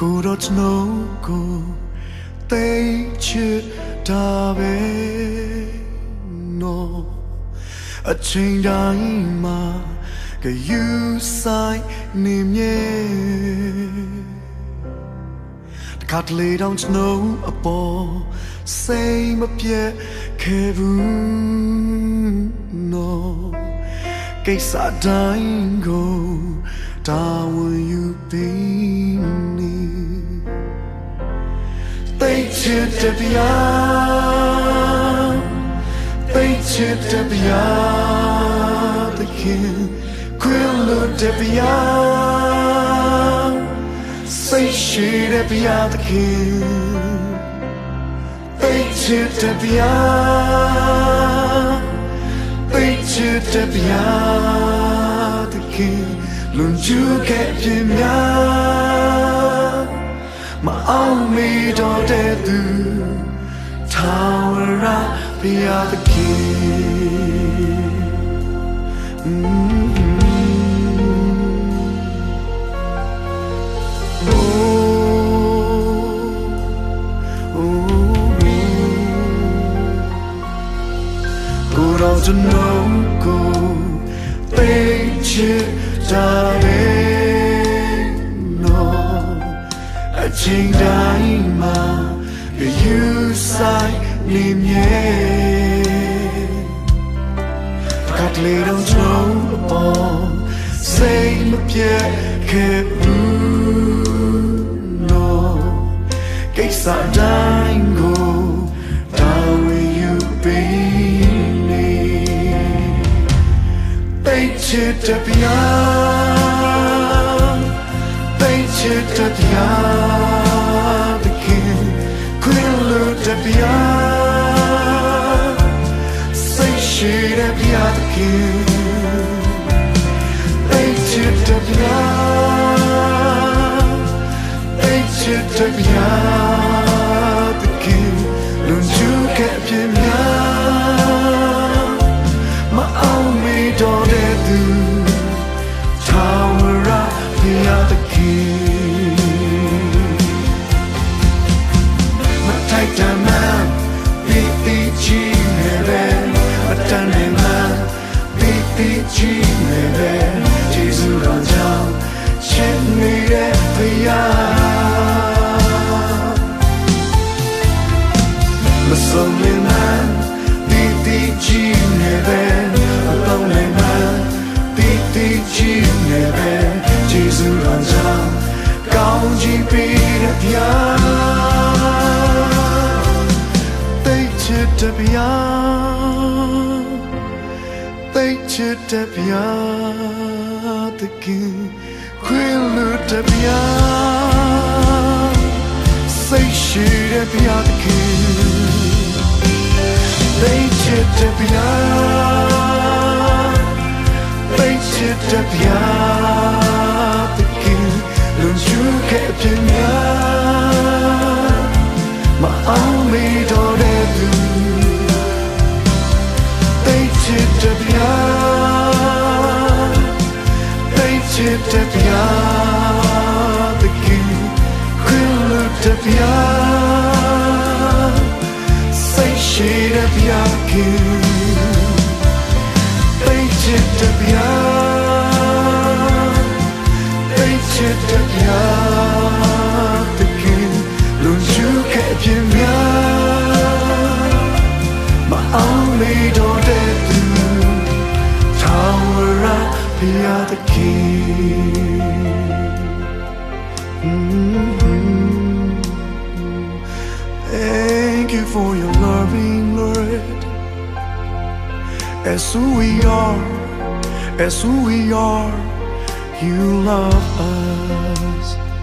ကိုတော့ကျွန်တော်ကိုသိချစ်တာပဲနော်အချိန်တိုင်းမှာကယူဆိုင်နေမြဲတခါတလေတောင်ကျွန်တော်အပေါ်စိတ်မပြ တ်ခဲ့ဘူးနော်ကိစ္စတိုင်းကိုတာဝန်ယူပြီးနေသိချစ်တဲ့ဗျာသိချစ်တဲ့ဗျာသခင်ခွင်လို့တဲ့ဗျာစိတ်ရှိတဲ့ဗျာသခင်သိချစ်တဲ့ဗျာသိချစ်တဲ့ဗျာသခင်လွန်ကျူးခဲ့ပြင်းများ မအောင်မီတော့တဲ့သူထာဝရဘုရားသခင်ကိုယ်တော်ကျွန်တော်ကိုသိချစ်တာပဲ ချိန်တိုင်းမှာယူဆိုင်နေမြဲကတ်လေတော့ကျွန်တော်အပေါ်စိတ်မပြတ်ခဲ့ဘူးနော်ကိစ္စတိုင်းကိုတာဝန်ယူပြီးနေသိချစ်တဲ့ဗျာသိချစ်တဲ့ဗျာ တဲ့ဗျာစိတ်ရှိတဲ့ဗျာတခင်သိချစ်တဲ့ဗျာသိချစ်တဲ့ဗျာတခင်လွန်ကျူးခဲ့ပြင်းများမအောင်မေတော်တဲ့သူထာဝရဘုရား ပြီးပြီးချင်းနဲ့ပဲဂျေဇုတော်ကြောင့်ချစ်နေတဲ့ဘုရားမဆုံးမင်းတီတီကြီးနေပဲအပေါင်းနဲ့မှတီတီကြီးနေပဲဂျေဇုတော်ကြောင့်ကောင်းချီးပေးတဲ့ဗျာတိ ချစ်တဲ့ဗျာတခင်ခွေလူတဲ့ဗျာစိတ်ရှိတဲ့ဗျာတခင် They chit the pia They chit the pia The king Lun chu ke pia Ma au me do de du Queen look the pia စိတ်ရှိတဲ့ဗျာခင်သိချစ်တဲ့ဗျာသိချစ်တဲ့ဗျာတခင်လွန်ကျူးခဲ့ပြင်းများမအောင်မေတော့တဲ့သူထာဝရဘုရားသခင် you for your loving, Lord. As who we are, as who we are, you love us.